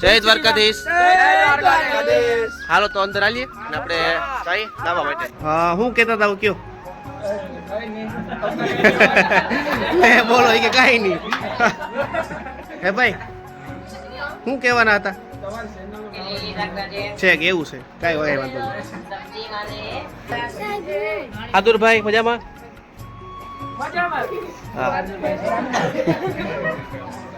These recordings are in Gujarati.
જય દ્વારકાધીશ. હાલો તો અંદર આવીએ ને આપણે જઈએ લાવવા માટે. હા હું કહેતા હતા કયો? એ બોલો કે કાંઈ નહીં. હે ભાઈ શું કહેવાના હતા? છે કે એવું છે? કઈ હોય વાંધો નહીં. આદુરભાઈ મજામાં. હા.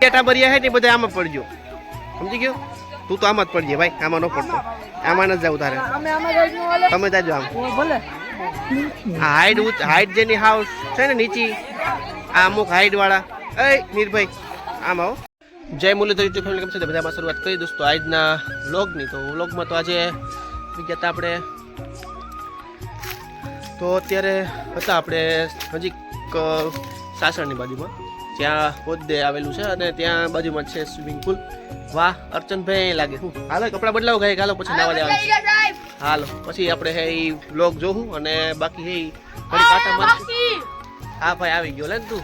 ટાટા ભર્યા હે ને બધા આમાં પડજો. સમજી ગયો? તું તો આમાં જ પડજે ભાઈ આમાં ન પડતો. આમાં ન જાવ તારે. તમે જાજો આમ. આ હાઈટ હાઈટ જેની હાઉસ છે ને નીચી આ અમુક હાઈટ વાળા એ નીરભાઈ આમ આવો. જય મુરલીધર યુટ્યુબ ફેમિલી કેમ છે? બધામાં શરૂઆત કરી દોસ્તો આજના વ્લોગની તો વ્લોગમાં તો આજે ગયા હતા આપણે. તો અત્યારે હતા આપણે નજીક સાસણની બાજુમાં. જ્યાં પોદ્દે આવેલું છે અને ત્યાં બાજુમાં છે સ્વિમિંગ પુલ વાહ અર્ચનભાઈ લાગે. હું હાલો કપડાં બદલાવો ગાય હાલો પછી નાવા જવાનું હાલો પછી આપણે હે એ વ્લોગ જોવું અને બાકી હે ફરી કાંટા મારશું. હા ભાઈ આવી ગયો લે તું.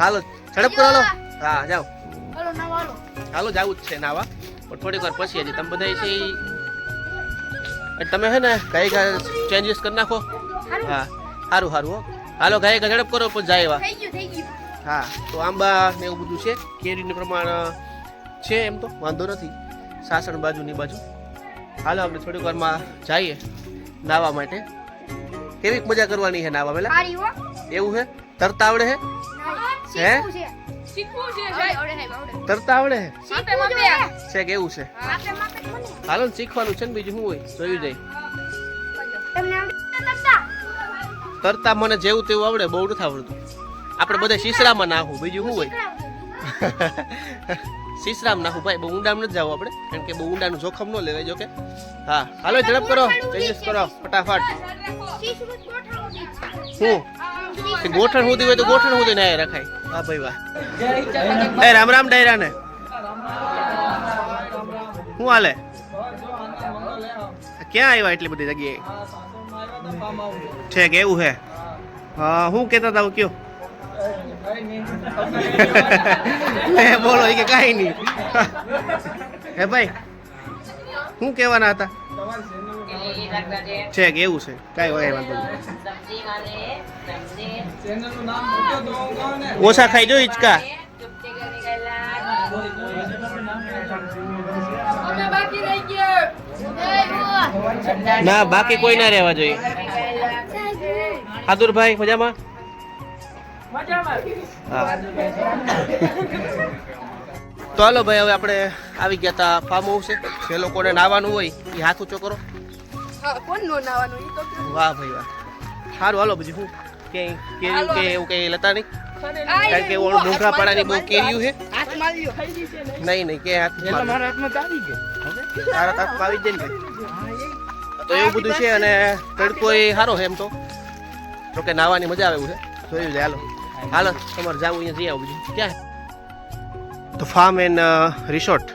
હાલો ઝડપ કરો હાલો. હા જાઓ. હાલો જાવું જ છે નાવા. પણ થોડીક વાર પછી હજી તમે બધા છે તમે હે ને કઈ ચેન્જીસ કરી નાખો. હા સારું સારું હો. હાલો ગાય ઝડપ કરો પણ જાય એવા. હા તો આંબા ને એવું બધું છે. કેરીનું પ્રમાણ છે એમ તો? વાંધો નથી. સાસણ બાજુની બાજુ. હાલો આપણે થોડીક વારમાં જઈએ નાવા માટે. કેવી મજા કરવાની છે નાવા પેલા એવું છે તરતા આવડે હે તરતા આવડે હે? છે કે એવું છે? હાલો ને શીખવાનું છે ને બીજું શું હોય? જોયું જાય. તરતા? મને જેવું તેવું આવડે બહુ નથી આવડતું. આપણે બધા શીશરામાં નાખું બીજું શું હોય? શીશરામ નાખું ભાઈ બહુ ઊંડામાં નથી જવું આપણે. કારણ કે બહુ ઊંડાનું જોખમ ન લેવાય જોકે હા હાલો ઝડપ કરો. ચેન્જીસ કરો. ફટાફટ. શું ગોઠણ સુધી હોય તો ગોઠણ સુધી ના રખાય. હા ભાઈ વાહ. એ રામ રામ ડાયરા ને શું હાલે? ક્યાં આવ્યા એટલી બધી જગ્યાએ? છે કે એવું છે હા હું કહેતા હતા કયો? લે બોલો કે કાંઈ નહીં. હે ભાઈ શું કહેવાના હતા? છે કે એવું છે? કાંઈ હોય વાંધો નહીં. ઓછા ખાઈ જો હિચકા. ના, બાકી કોઈ ના રહેવા જોઈએ. આદુરભાઈ મજામાં? તો હાલો ભાઈ, હવે આપણે આવી ગયા હતા ફાર્મ હાઉસે જે લોકોને નાવાનું હોય, એ હાથ ઊંચો કરો. વાહ ભાઈ વાહ. સારું હાલો બીજું શું કે કેરીયું કે એવું કઈ લેતા નહીં. કારણ કે ઓલું મોઢા પાડાની બહુ કેર્યું છે. નહીં નહીં કે હાથ તારા હાથ આવી જ જાય ને તો એવું બધું છે અને તડકો એ સારો છે એમ તો. કે નાવાની મજા આવે એવું છે. જોયું છે હાલો. હાલો તમારે જાવું અહીંયા જઈ આવું બીજું ક્યાં તો ફાર્મ એન્ડ રિસોર્ટ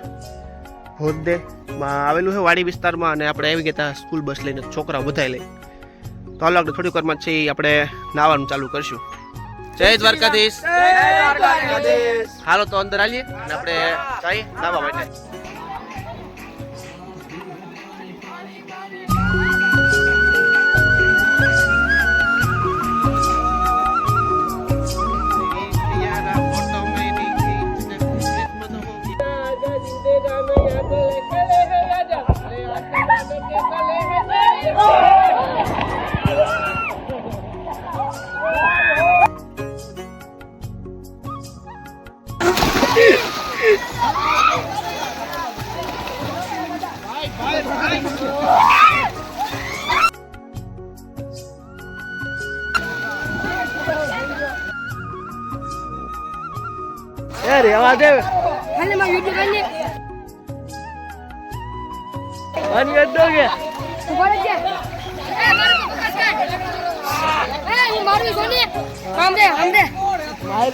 હોદ્દે માં આવેલું છે વાડી વિસ્તારમાં અને આપણે આવી ગયા સ્કૂલ બસ લઈને છોકરાઓ બધાય લઈ. તો અલગ આપણે થોડીક વારમાં છે આપણે નાવાનું ચાલુ કરશું. જય દ્વારકાધીશ. હાલો તો અંદર આવીએ અને આપણે જઈએ નાવા માટે. દે હાલે માં યુટ્યુબ કરીને અને અડ્ડો કે. ઊભા રહેજે એ મારું ફોકસ કર. એ હું મારું દે આમ દે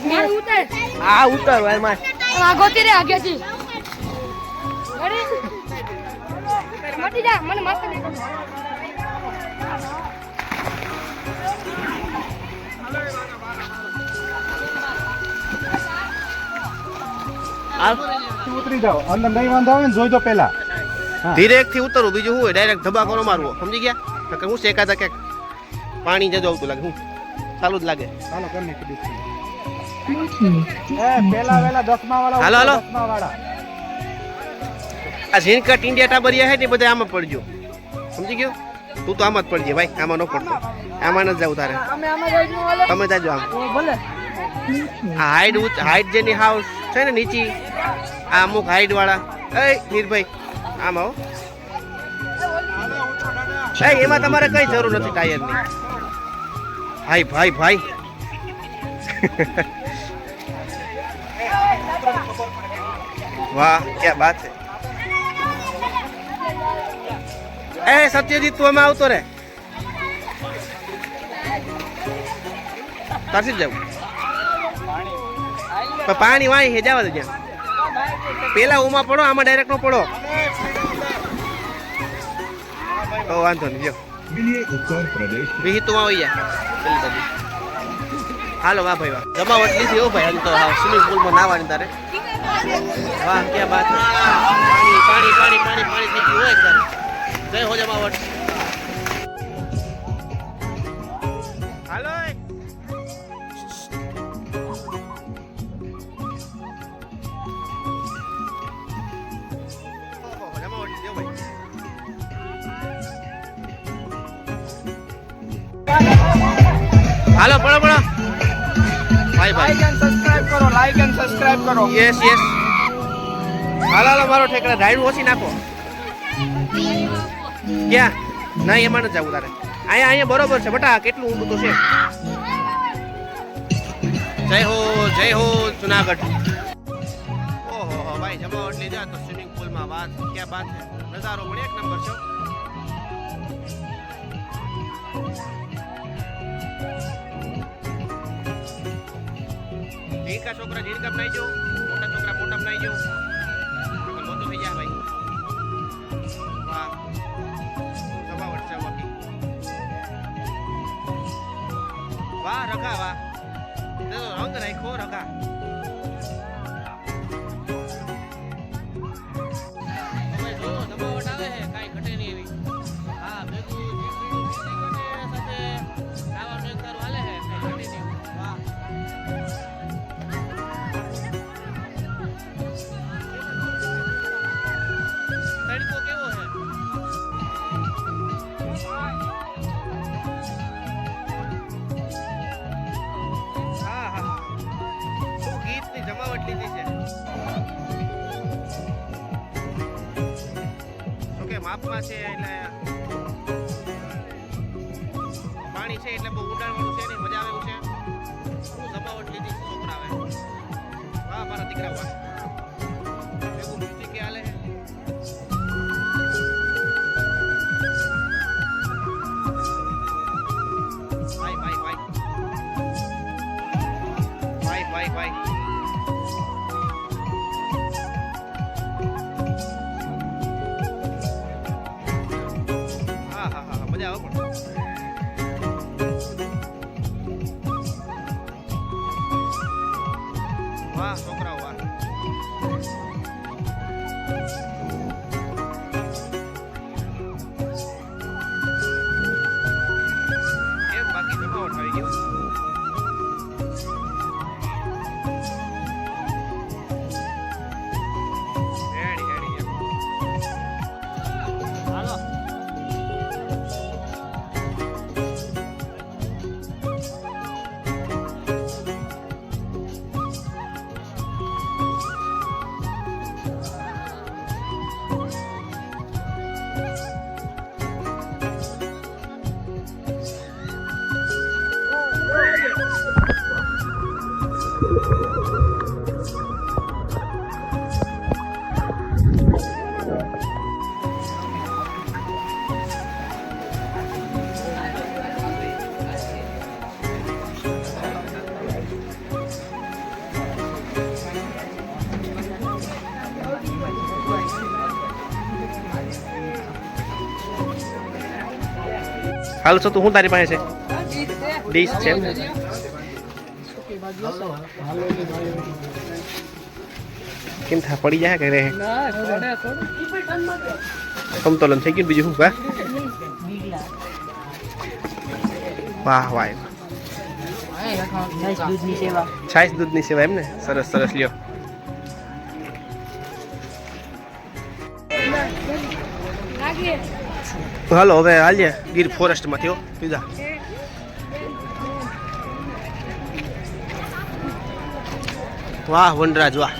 મારું ઉતાર. આ ઉતાર ભાઈ માં આગોતી રે આગેથી. અરે હટી જા મને મસ્ત દેખાય ઉતરી જાઓ. અંદર નહીં વાંધો આવે ને જોઈ દો પેલા ધીરેકથી ઉતરવું બીજું શું હોય? ડાયરેક્ટ ધબાકો ન મારવો. સમજી ગયા? કે હું શેકાતા ક્યાંક પાણી જજો આવતું લાગે હું ચાલુ જ લાગે. ચાલો કરી નાખી પેલા વેલા દસમા વાળા હાલો, હાલો. દસમા વાળા આ ઝીણકા ઇન્ડિયા ટાબરિયા હે ને બધા આમાં પડજો. સમજી ગયો? તું તો આમાં જ પડજે ભાઈ આમાં ન પડતો. આમાં ન જાવ તારે. તમે જાજો આમ. ભલે. આ હાઈટ હાઈટ જેની હાઉસ છે ને નીચી આ અમુક હાઈટ વાળા એ નીરભાઈ આમ આવો. એ, એમાં તમારે કઈ જરૂર નથી ટાયરની. ભાઈ ભાઈ ભાઈ. વાહ, ક્યાં બાત છે. એ, સત્યજીત, તું એમાં આવતો રે. તરસી જવું પણ પાણી વાય હેજાવા દે ત્યાં. પેલા ઉમાં પડો, આમાં ડાયરેક્ટ નો પડો. તો વાંધો નહીં, જો. વિહિતુમાં હોય હાલો, વાહ ભાઈ, વાહ. જમાવટ લીધી હો ભાઈ તો હા સ્વિમિંગ પુલમાં નાવાની તારે. વાહ, ક્યાં બાત પાણી પાણી પાણી પાણી થઈ ગયું હોય તારે જય હો જમાવટ. હાલો પડો પડો. ભાઈ ભાઈ. સબસ્ક્રાઇબ કરો લાઈક એન્ડ સબસ્ક્રાઇબ કરો. યસ યસ હાલો હાલો મારો ઠેકડા રાઈડ ઓછી નાખો. ક્યાં? ના એમાં ન જવું તારે. અહીંયા અહીંયા બરોબર છે બટા કેટલું ઊંડું તો છે. જય હો જય હો જુનાગઢ. ઓહો ભાઈ જમાવટ લીધા તો સ્વિમિંગ પુલમાં વાત. ક્યાં વાત છે? નજારો પણ એક નંબર છે ઝીણકા છોકરા ઝીણકા બનાવી જો મોટા છોકરા મોટા બનાવી જો મોટો થઈ જાય ભાઈ. વાહ. જમાવટ છે વાહ રખા વાહ. રંગ રાખ્યો રખા ઓકે છે એટલે પાણી છે એટલે બહુ ઊંડાણવાળું છે નહીં, મજા આવે છે. શું જમાવટ લીધી છોકરાવે હા મારા દીકરા 没有。હાલ છો તો હું તારી પાસે છે? ડીશ છે? કેમ થા, પડી જાય કે રહે સમતોલન થઈ ગયું બીજું શું, વાહ? વાહ વાહ છાશ દૂધની સેવા એમ ને? સરસ સરસ, લ્યો. લાગીએ હાલો હવે હાલીએ. ગીર ફોરેસ્ટમાંથી થયો પીઝા વાહ વનરાજ વાહ.